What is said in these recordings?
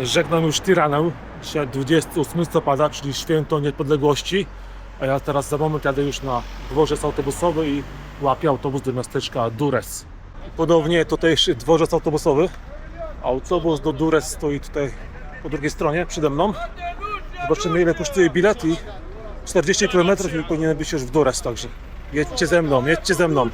Żegnam już Tiranę. Dzisiaj 28 listopada, czyli święto niepodległości. A ja teraz za moment jadę już na dworzec autobusowy i łapię autobus do miasteczka Dures. Podobnie tutejszy dworzec autobusowy. Autobus do Dures stoi tutaj po drugiej stronie, przede mną. Zobaczymy ile kosztuje bilet i 40 km i powinien być już w Dures, także jedźcie ze mną, jedźcie ze mną.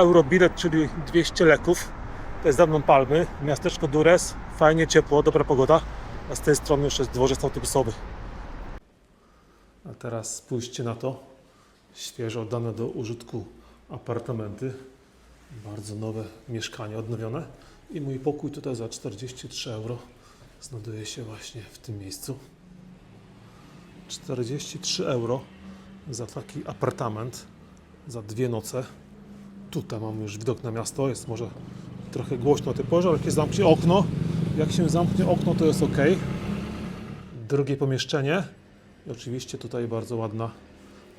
Dwa euro bilet, czyli 200 leków. To jest za mną Palmy, miasteczko Dures, fajnie, ciepło, dobra pogoda. A z tej strony już jest dworzec autobusowy. A teraz spójrzcie na to. Świeżo oddane do użytku apartamenty. Bardzo nowe mieszkanie, odnowione. I mój pokój tutaj za 43 euro znajduje się właśnie w tym miejscu. 43 euro za taki apartament, za dwie noce. Tutaj mamy już widok na miasto, jest może trochę głośno o tej porze, ale jak się zamknie okno, jak się zamknie okno, to jest ok. Drugie pomieszczenie i oczywiście tutaj bardzo ładna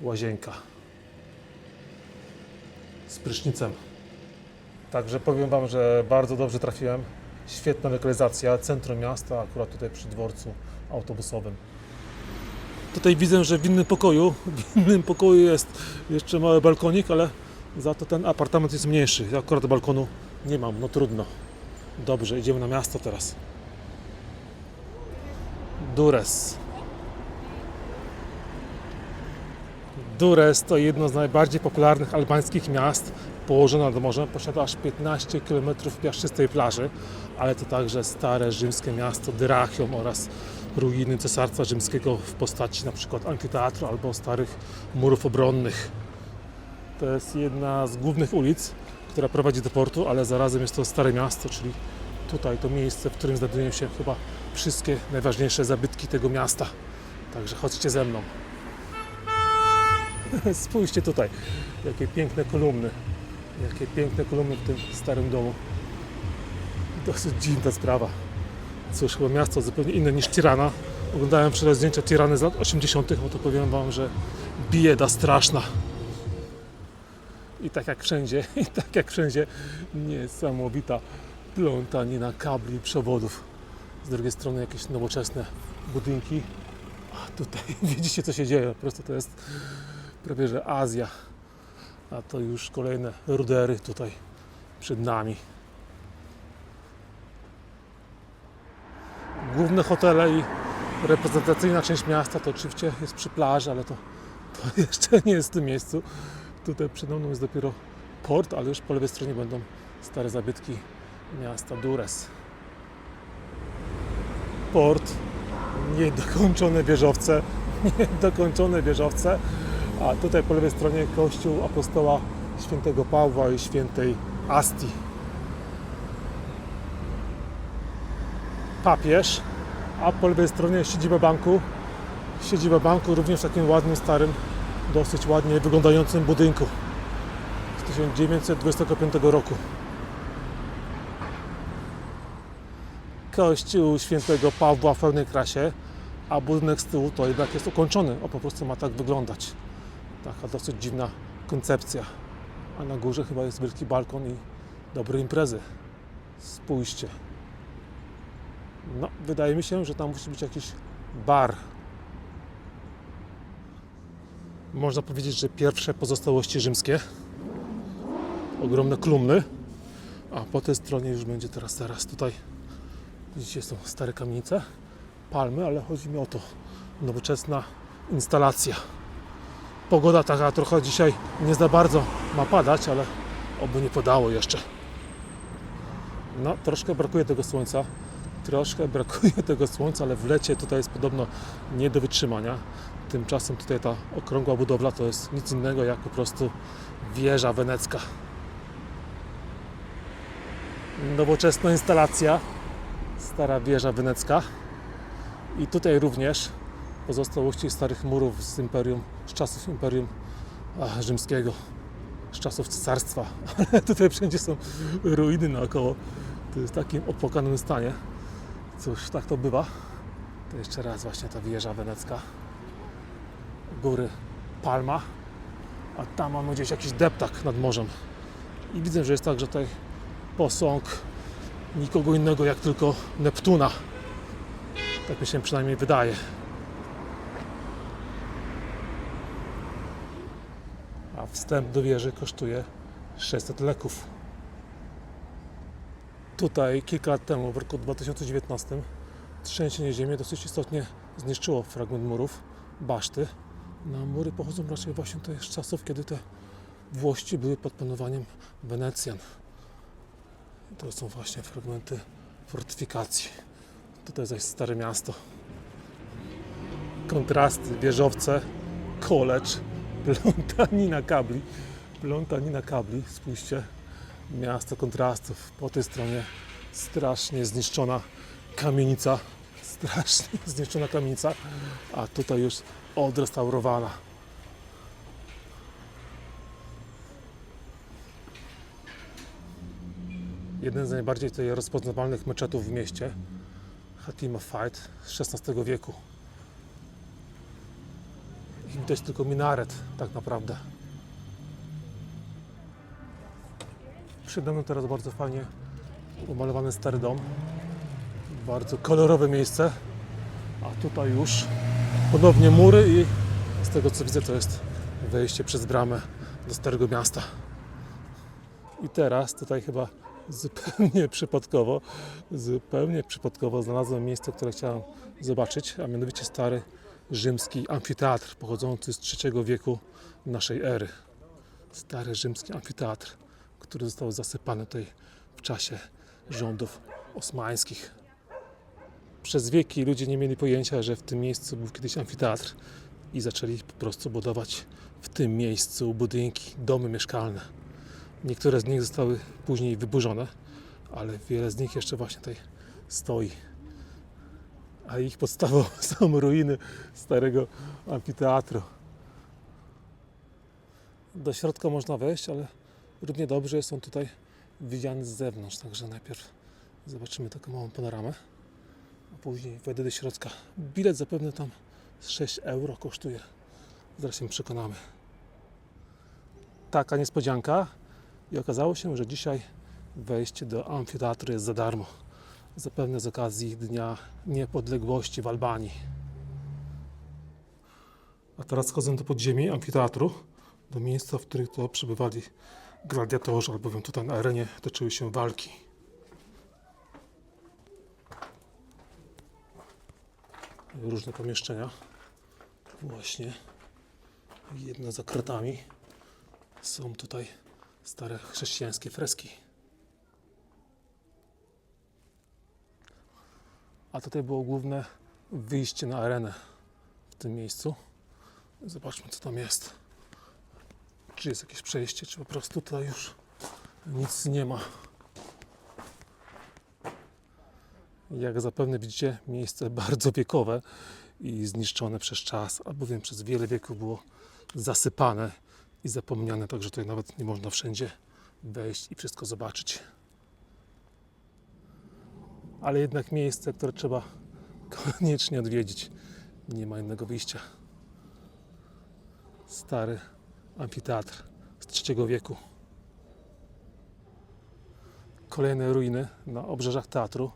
łazienka z prysznicem. Także powiem Wam, że bardzo dobrze trafiłem. Świetna lokalizacja, centrum miasta, akurat tutaj przy dworcu autobusowym. Tutaj widzę, że w innym pokoju, w innym pokoju jest jeszcze mały balkonik, ale za to ten apartament jest mniejszy. Ja akurat balkonu nie mam, no trudno. Dobrze, idziemy na miasto teraz. Dures. Dures to jedno z najbardziej popularnych albańskich miast położone nad morzem. Posiada aż 15 km piaszczystej plaży, ale to także stare rzymskie miasto Dyrachium oraz ruiny Cesarstwa Rzymskiego w postaci przykład amfiteatru albo starych murów obronnych. To jest jedna z głównych ulic, która prowadzi do portu, ale zarazem jest to stare miasto, czyli tutaj to miejsce, w którym znajdują się chyba wszystkie najważniejsze zabytki tego miasta. Także chodźcie ze mną. Spójrzcie tutaj, jakie piękne kolumny. Jakie piękne kolumny w tym starym domu. Dosyć dziwna sprawa. Cóż, chyba miasto zupełnie inne niż Tirana. Oglądałem wczoraj zdjęcia Tirany z lat 80., no to powiem Wam, że bieda straszna. I tak jak wszędzie, i tak jak wszędzie, niesamowita plątanina kabli i przewodów. Z drugiej strony jakieś nowoczesne budynki. A tutaj widzicie co się dzieje, po prostu to jest prawie że Azja. A to już kolejne rudery tutaj przed nami. Główne hotele i reprezentacyjna część miasta to oczywiście jest przy plaży, ale to, to jeszcze nie jest w tym miejscu. Tutaj przede mną jest dopiero port, ale już po lewej stronie będą stare zabytki miasta Dures. Port, niedokończone wieżowce, niedokończone wieżowce, a tutaj po lewej stronie kościół apostoła świętego Pawła i świętej Asti. Papież, a po lewej stronie siedziba banku. Siedziba banku również w takim ładnym, starym dosyć ładnie wyglądającym budynku z 1925 roku. Kościół świętego Pawła w pełnej krasie, a budynek z tyłu to jednak jest ukończony. O po prostu ma tak wyglądać. Taka dosyć dziwna koncepcja. A na górze chyba jest wielki balkon i dobre imprezy. Spójrzcie. No, wydaje mi się, że tam musi być jakiś bar można powiedzieć, że pierwsze pozostałości rzymskie. Ogromne klumny. A po tej stronie już będzie teraz, teraz tutaj. Widzicie, są stare kamienice, palmy, ale chodzi mi o to. Nowoczesna instalacja. Pogoda taka trochę dzisiaj nie za bardzo ma padać, ale oby nie podało jeszcze. No, troszkę brakuje tego słońca. Troszkę brakuje tego słońca, ale w lecie tutaj jest podobno nie do wytrzymania. Tymczasem tutaj ta okrągła budowla to jest nic innego jak po prostu wieża wenecka. Nowoczesna instalacja, stara wieża wenecka. I tutaj również pozostałości starych murów z imperium, z czasów imperium rzymskiego. z czasów cesarstwa, ale tutaj wszędzie są ruiny naokoło. To jest w takim opłakanym stanie. Cóż, tak to bywa. To jeszcze raz właśnie ta wieża wenecka. Góry Palma, a tam mamy gdzieś jakiś deptak nad morzem. I widzę, że jest także tutaj posąg nikogo innego jak tylko Neptuna. Tak mi się przynajmniej wydaje. A wstęp do wieży kosztuje 600 leków. Tutaj kilka lat temu, w roku 2019, trzęsienie ziemi dosyć istotnie zniszczyło fragment murów, baszty. No, a mury pochodzą raczej właśnie tutaj z czasów, kiedy te włości były pod panowaniem Wenecjan. To są właśnie fragmenty fortyfikacji. Tutaj zaś Stare Miasto. Kontrasty, wieżowce, college, plątanina kabli. Plątanina kabli, spójrzcie. Miasto kontrastów. Po tej stronie strasznie zniszczona kamienica. Strasznie zniszczona kamienica. A tutaj już odrestaurowana. Jeden z najbardziej tutaj rozpoznawalnych meczetów w mieście. Hatima Fight z XVI wieku. I widać tylko minaret, tak naprawdę. Przede mną teraz bardzo fajnie umalowany stary dom. Bardzo kolorowe miejsce. A tutaj już ponownie mury i z tego co widzę to jest wejście przez bramę do Starego Miasta. I teraz tutaj chyba zupełnie przypadkowo, zupełnie przypadkowo znalazłem miejsce, które chciałem zobaczyć, a mianowicie stary rzymski amfiteatr pochodzący z III wieku naszej ery. Stary rzymski amfiteatr, który został zasypany tutaj w czasie rządów osmańskich. Przez wieki ludzie nie mieli pojęcia, że w tym miejscu był kiedyś amfiteatr i zaczęli po prostu budować w tym miejscu budynki, domy mieszkalne. Niektóre z nich zostały później wyburzone, ale wiele z nich jeszcze właśnie tutaj stoi. A ich podstawą są ruiny starego amfiteatru. Do środka można wejść, ale równie dobrze on tutaj widziany z zewnątrz. Także najpierw zobaczymy taką małą panoramę, później wejdę do środka. Bilet zapewne tam z 6 euro kosztuje. Zaraz się przekonamy. Taka niespodzianka. I okazało się, że dzisiaj wejście do amfiteatru jest za darmo. Zapewne z okazji Dnia Niepodległości w Albanii. A teraz schodzę do podziemi amfiteatru, do miejsca, w którym to przebywali gladiatorzy, albowiem tutaj na arenie toczyły się walki. Różne pomieszczenia. Właśnie. Jedno za kratami. Są tutaj stare chrześcijańskie freski. A tutaj było główne wyjście na arenę w tym miejscu. Zobaczmy, co tam jest. Czy jest jakieś przejście, czy po prostu tutaj już nic nie ma. Jak zapewne widzicie, miejsce bardzo wiekowe i zniszczone przez czas, albowiem przez wiele wieków było zasypane i zapomniane, także tutaj nawet nie można wszędzie wejść i wszystko zobaczyć. Ale jednak miejsce, które trzeba koniecznie odwiedzić. Nie ma innego wyjścia. Stary amfiteatr z III wieku. Kolejne ruiny na obrzeżach teatru.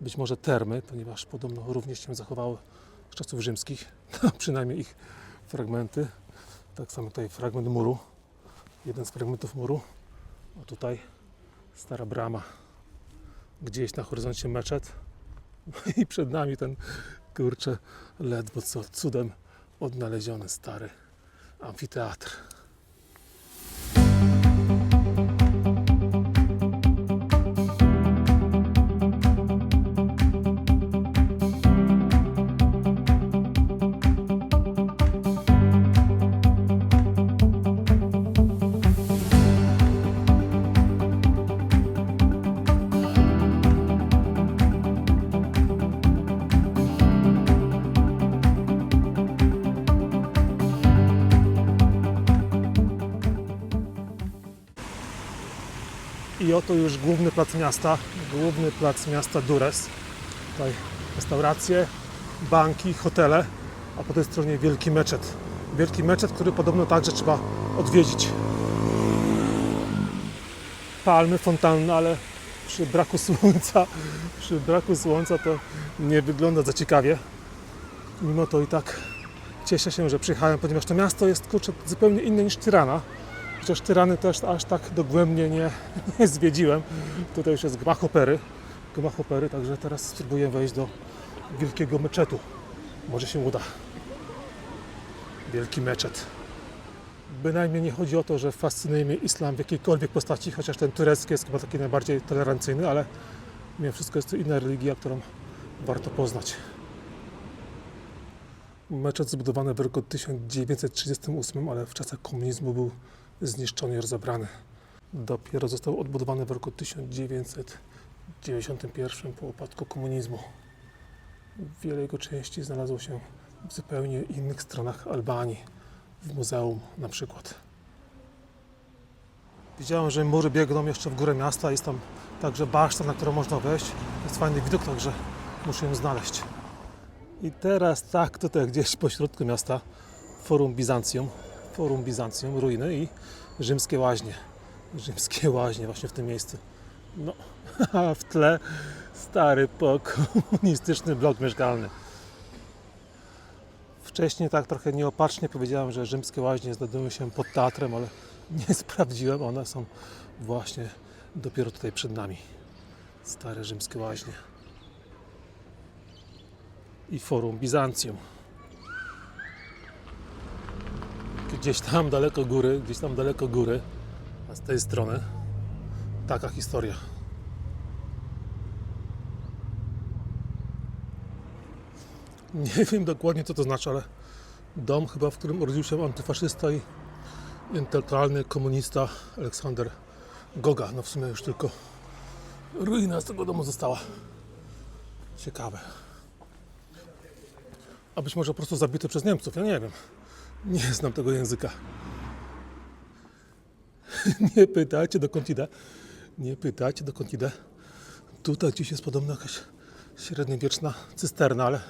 Być może termy, ponieważ podobno również się zachowały z czasów rzymskich, no, przynajmniej ich fragmenty. Tak samo tutaj fragment muru. Jeden z fragmentów muru. A tutaj stara brama. Gdzieś na horyzoncie meczet. I przed nami ten kurczę ledwo co cudem odnaleziony stary amfiteatr. I oto już główny plac miasta, główny plac miasta Dures. Tutaj restauracje, banki, hotele, a po tej stronie wielki meczet. Wielki meczet, który podobno także trzeba odwiedzić. Palmy, fontanny, ale przy braku słońca, przy braku słońca to nie wygląda za ciekawie. Mimo to i tak cieszę się, że przyjechałem, ponieważ to miasto jest kurczę, zupełnie inne niż Tyrana. Chociaż Tyrany też aż tak dogłębnie nie, nie zwiedziłem. Tutaj już jest gmach opery. Gmach opery, także teraz spróbuję wejść do wielkiego meczetu. Może się uda. Wielki meczet. Bynajmniej nie chodzi o to, że fascynuje mnie islam w jakiejkolwiek postaci, chociaż ten turecki jest chyba taki najbardziej tolerancyjny, ale mimo wszystko jest to inna religia, którą warto poznać. Meczet zbudowany w roku 1938, ale w czasach komunizmu był zniszczony i rozebrany. Dopiero został odbudowany w roku 1991 po upadku komunizmu. Wiele jego części znalazło się w zupełnie innych stronach Albanii, w muzeum na przykład. Widziałem, że mury biegną jeszcze w górę miasta, jest tam także baszta, na którą można wejść. Jest fajny widok, także muszę ją znaleźć. I teraz tak, tutaj gdzieś po środku miasta Forum Bizancjum, Forum Bizancjum, ruiny i rzymskie łaźnie. Rzymskie łaźnie właśnie w tym miejscu. No, a w tle stary pokomunistyczny blok mieszkalny. Wcześniej tak trochę nieopatrznie powiedziałem, że rzymskie łaźnie znajdują się pod teatrem, ale nie sprawdziłem. One są właśnie dopiero tutaj przed nami. Stare rzymskie łaźnie. I forum Bizancjum. Gdzieś tam daleko góry, gdzieś tam daleko góry, a z tej strony taka historia. Nie wiem dokładnie co to znaczy, ale dom chyba, w którym urodził się antyfaszysta i intelektualny komunista Aleksander Goga. No w sumie już tylko ruina z tego domu została. Ciekawe. A być może po prostu zabity przez Niemców, ja nie wiem. Nie znam tego języka. Nie pytajcie dokąd idę. Nie pytajcie dokąd idę. Tutaj gdzieś jest podobno jakaś średniowieczna cysterna, ale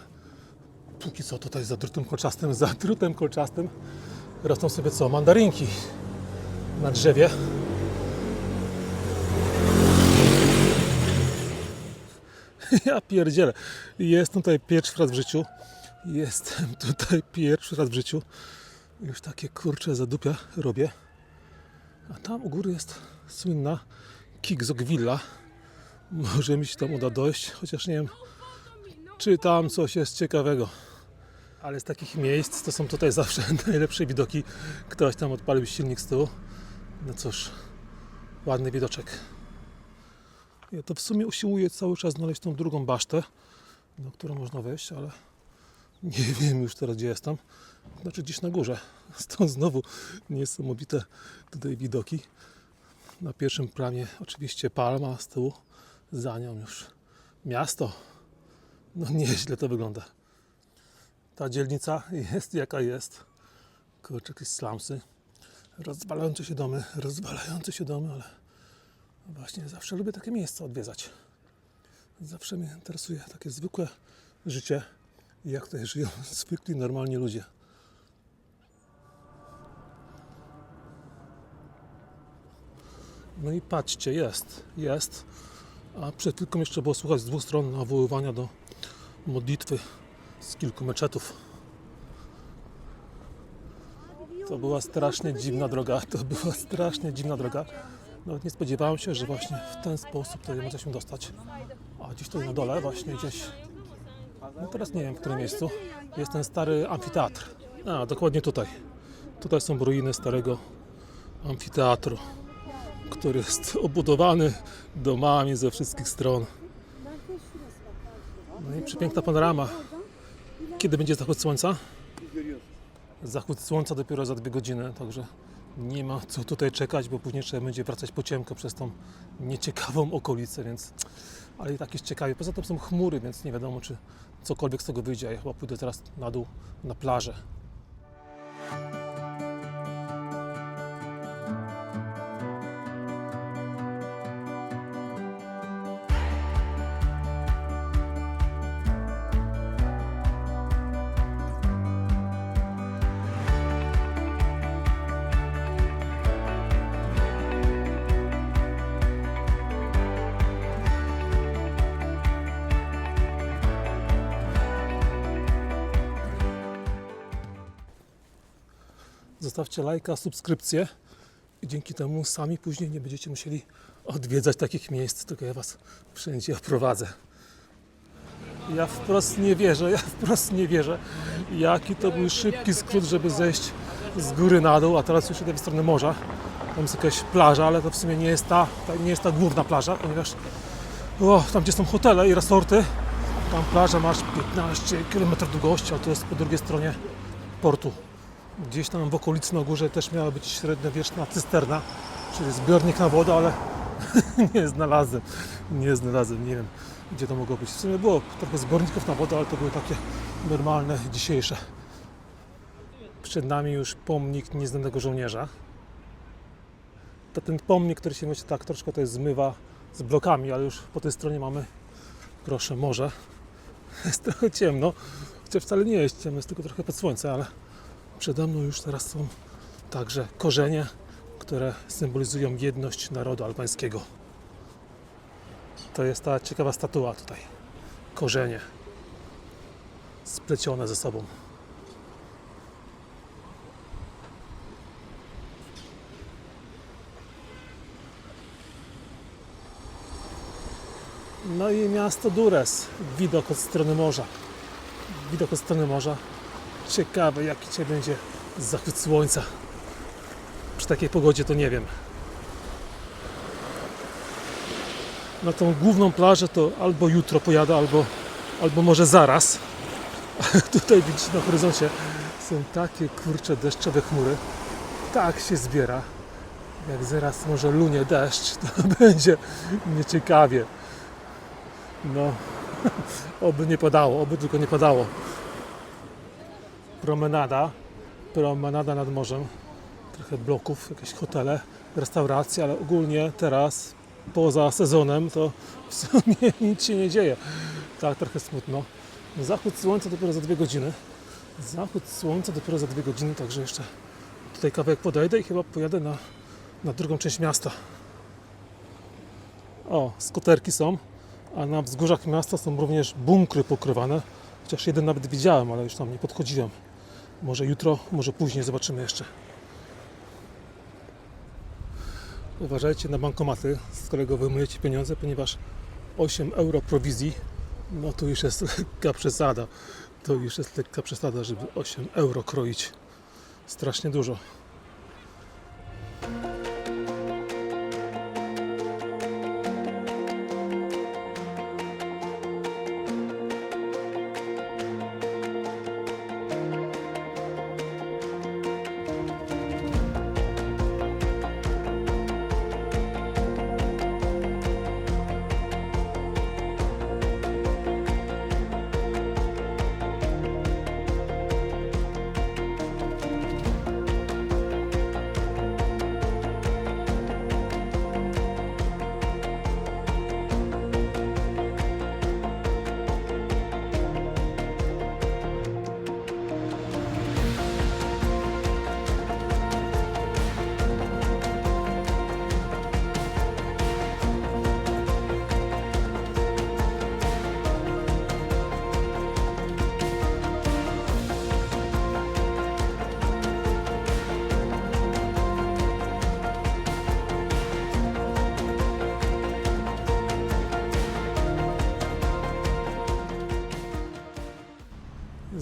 póki co tutaj za drutem kolczastym, za drutem kolczastym rosną sobie co? Mandarynki na drzewie. Ja pierdzielę. Jestem tutaj pierwszy raz w życiu. Jestem tutaj pierwszy raz w życiu. Już takie kurcze zadupia robię. A tam u góry jest słynna Kigzok Villa. Może mi się tam uda dojść, chociaż nie wiem, czy tam coś jest ciekawego. Ale z takich miejsc to są tutaj zawsze najlepsze widoki. Ktoś tam odpalił silnik z tyłu. No cóż, ładny widoczek. Ja to w sumie usiłuję cały czas znaleźć tą drugą basztę, do którą można wejść, ale nie wiem już teraz gdzie jestem. Znaczy gdzieś na górze. Stąd znowu niesamowite tutaj widoki. Na pierwszym planie oczywiście palma, z tyłu za nią już miasto. No nieźle to wygląda. Ta dzielnica jest jaka jest. Kurczę, jakieś slumsy. Rozwalające się domy, rozwalające się domy, ale właśnie zawsze lubię takie miejsca odwiedzać. Zawsze mnie interesuje takie zwykłe życie jak tutaj żyją zwykli, normalni ludzie. No i patrzcie, jest, jest. A przed chwilką jeszcze było słuchać z dwóch stron nawoływania do modlitwy z kilku meczetów. To była strasznie dziwna droga, to była strasznie dziwna droga. Nawet nie spodziewałem się, że właśnie w ten sposób tutaj można się dostać. A gdzieś tutaj na dole, właśnie gdzieś, no teraz nie wiem w którym miejscu, jest ten stary amfiteatr. A, dokładnie tutaj. Tutaj są ruiny starego amfiteatru, który jest obudowany domami ze wszystkich stron. No i przepiękna panorama. Kiedy będzie zachód słońca? Zachód słońca dopiero za dwie godziny, także nie ma co tutaj czekać, bo później trzeba będzie wracać po ciemko przez tą nieciekawą okolicę, więc ale i tak jest ciekawie. Poza tym są chmury, więc nie wiadomo, czy cokolwiek z tego wyjdzie. Ja chyba pójdę teraz na dół na plażę. Zostawcie lajka, subskrypcję i dzięki temu sami później nie będziecie musieli odwiedzać takich miejsc, tylko ja Was wszędzie oprowadzę. Ja wprost nie wierzę, ja wprost nie wierzę, jaki to był szybki skrót, żeby zejść z góry na dół, a teraz już idę w stronę morza. Tam jest jakaś plaża, ale to w sumie nie jest ta, nie jest ta główna plaża, ponieważ o, tam gdzie są hotele i resorty, tam plaża masz 15 km długości, a to jest po drugiej stronie portu. Gdzieś tam w okolicy na górze też miała być średniowieczna cysterna, czyli zbiornik na wodę, ale nie znalazłem. Nie znalazłem, nie wiem gdzie to mogło być. W sumie było trochę zbiorników na wodę, ale to były takie normalne, dzisiejsze. Przed nami już pomnik nieznanego żołnierza. To ten pomnik, który się właśnie tak troszkę to jest zmywa z blokami, ale już po tej stronie mamy, proszę, morze. Jest trochę ciemno, chociaż wcale nie jest ciemno, jest tylko trochę pod słońce, ale przede mną już teraz są także korzenie, które symbolizują jedność narodu albańskiego. To jest ta ciekawa statua tutaj. Korzenie splecione ze sobą. No i miasto Dures. Widok od strony morza. Widok od strony morza. Ciekawe, jaki dzisiaj będzie zachód słońca. Przy takiej pogodzie to nie wiem. Na tą główną plażę to albo jutro pojadę, albo, albo może zaraz. Tutaj widzicie na horyzoncie są takie kurcze deszczowe chmury. Tak się zbiera. Jak zaraz może lunie deszcz, to będzie nieciekawie. No, oby nie padało, oby tylko nie padało. Promenada, promenada nad morzem, trochę bloków, jakieś hotele, restauracje, ale ogólnie teraz, poza sezonem, to w sumie nic się nie dzieje. Tak, trochę smutno. Zachód słońca dopiero za dwie godziny. Zachód słońca dopiero za dwie godziny, także jeszcze tutaj kawałek podejdę i chyba pojadę na, na drugą część miasta. O, skuterki są, a na wzgórzach miasta są również bunkry pokrywane. Chociaż jeden nawet widziałem, ale już tam nie podchodziłem. Może jutro, może później zobaczymy jeszcze. Uważajcie na bankomaty, z którego wyjmujecie pieniądze, ponieważ 8 euro prowizji, no to już jest lekka przesada. To już jest lekka przesada, żeby 8 euro kroić. Strasznie dużo.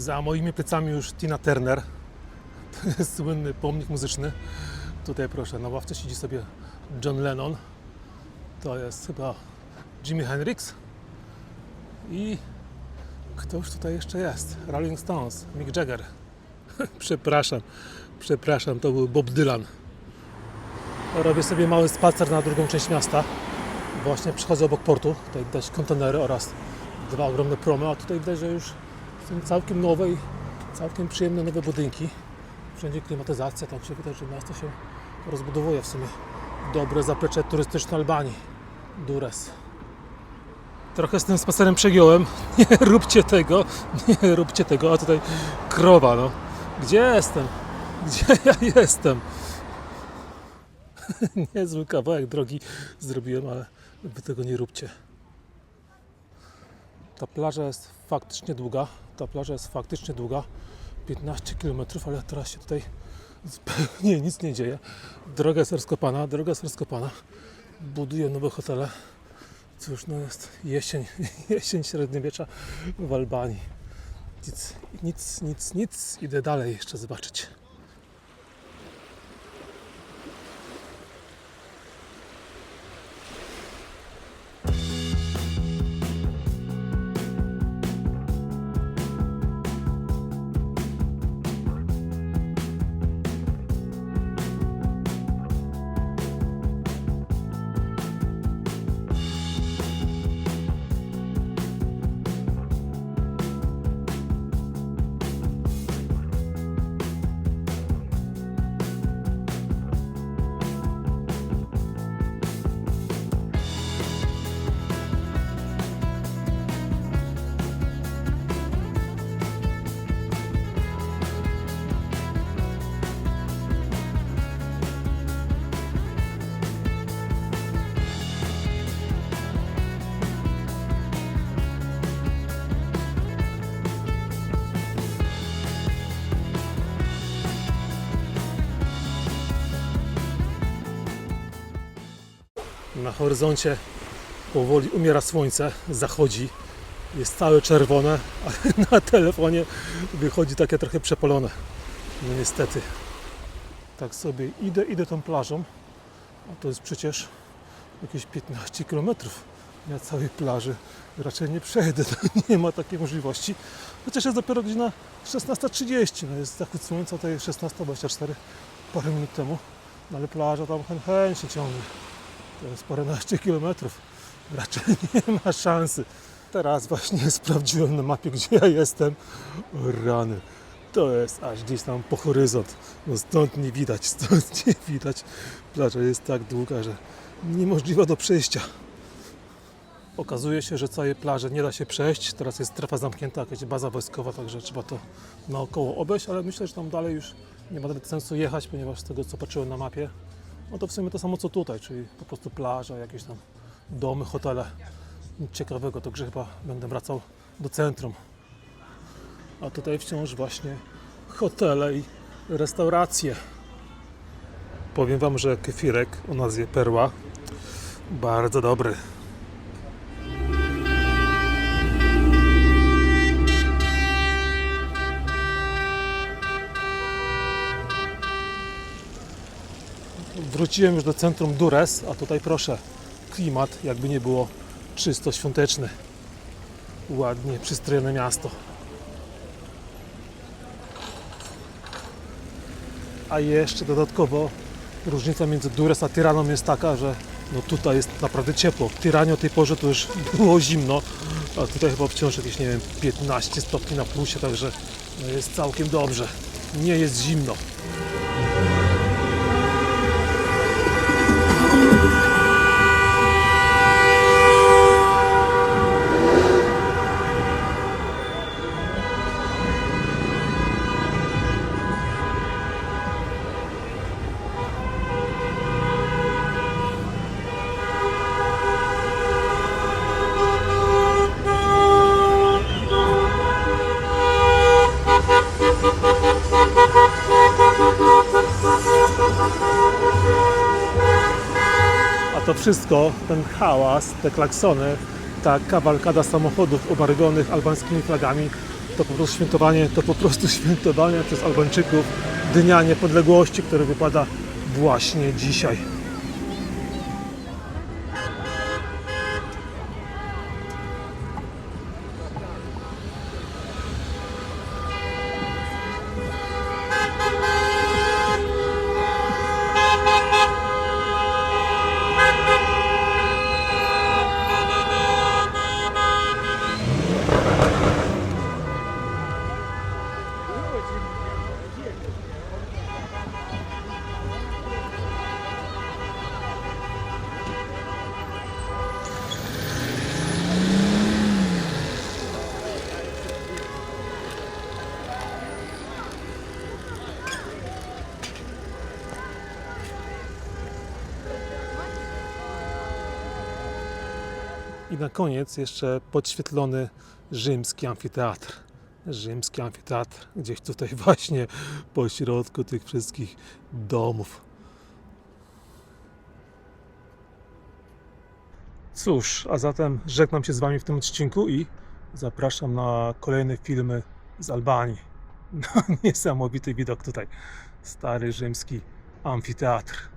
Za moimi plecami już Tina Turner. To jest słynny pomnik muzyczny. Tutaj proszę, na ławce siedzi sobie John Lennon. To jest chyba Jimi Hendrix. I ktoś tutaj jeszcze jest? Rolling Stones, Mick Jagger. przepraszam, przepraszam, to był Bob Dylan. Robię sobie mały spacer na drugą część miasta. Właśnie przychodzę obok portu. Tutaj widać kontenery oraz dwa ogromne promy, a tutaj widać, że już są całkiem nowe i całkiem przyjemne nowe budynki. Wszędzie klimatyzacja, tak się widać, że miasto się rozbudowuje w sumie. Dobre zaplecze turystyczne Albanii. Dures. Trochę z tym spacerem przegiąłem. Nie róbcie tego, nie róbcie tego. A tutaj krowa, no. Gdzie jestem? Gdzie ja jestem? Niezły kawałek drogi zrobiłem, ale wy tego nie róbcie. Ta plaża jest faktycznie długa. Ta plaża jest faktycznie długa. 15 km, ale teraz się tutaj zupełnie nic nie dzieje. Droga jest rozkopana, droga jest rozkopana. Budują nowe hotele. Cóż, no jest jesień, jesień średniowiecza w Albanii. Nic, nic, nic, nic. Idę dalej jeszcze zobaczyć. Na horyzoncie powoli umiera słońce, zachodzi. Jest całe czerwone, ale na telefonie wychodzi takie trochę przepalone. No niestety. Tak sobie idę, idę tą plażą. A to jest przecież jakieś 15 km na całej plaży. Raczej nie przejdę, nie ma takiej możliwości. Chociaż jest dopiero godzina 16.30. No jest zachód słońca, to jest 16.24 parę minut temu. No ale plaża tam się ciągnie. To jest paręnaście kilometrów. Raczej nie ma szansy. Teraz właśnie sprawdziłem na mapie, gdzie ja jestem. Rany. To jest aż gdzieś tam po horyzont. No stąd nie widać, stąd nie widać. Plaża jest tak długa, że niemożliwa do przejścia. Okazuje się, że całej plaży nie da się przejść. Teraz jest strefa zamknięta, jakaś baza wojskowa, także trzeba to naokoło obejść, ale myślę, że tam dalej już nie ma nawet sensu jechać, ponieważ z tego co patrzyłem na mapie, no to w sumie to samo co tutaj, czyli po prostu plaża, jakieś tam domy, hotele. Nic ciekawego, także chyba będę wracał do centrum. A tutaj wciąż właśnie hotele i restauracje. Powiem Wam, że kefirek o nazwie Perła bardzo dobry. Wróciłem już do centrum Dures, a tutaj proszę, klimat jakby nie było czysto świąteczny. Ładnie przystrojone miasto. A jeszcze dodatkowo różnica między Dures a Tyraną jest taka, że no tutaj jest naprawdę ciepło. W o tej porze to już było zimno, a tutaj chyba wciąż jakieś, nie wiem, 15 stopni na plusie, także no jest całkiem dobrze. Nie jest zimno. Wszystko, ten hałas, te klaksony, ta kawalkada samochodów obarwionych albańskimi flagami, to po prostu świętowanie, to po prostu świętowanie przez Albańczyków Dnia Niepodległości, który wypada właśnie dzisiaj. Na koniec jeszcze podświetlony rzymski amfiteatr. rzymski amfiteatr, gdzieś tutaj właśnie po środku tych wszystkich domów. Cóż, a zatem żegnam się z Wami w tym odcinku i zapraszam na kolejne filmy z Albanii. No, niesamowity widok tutaj. Stary rzymski amfiteatr.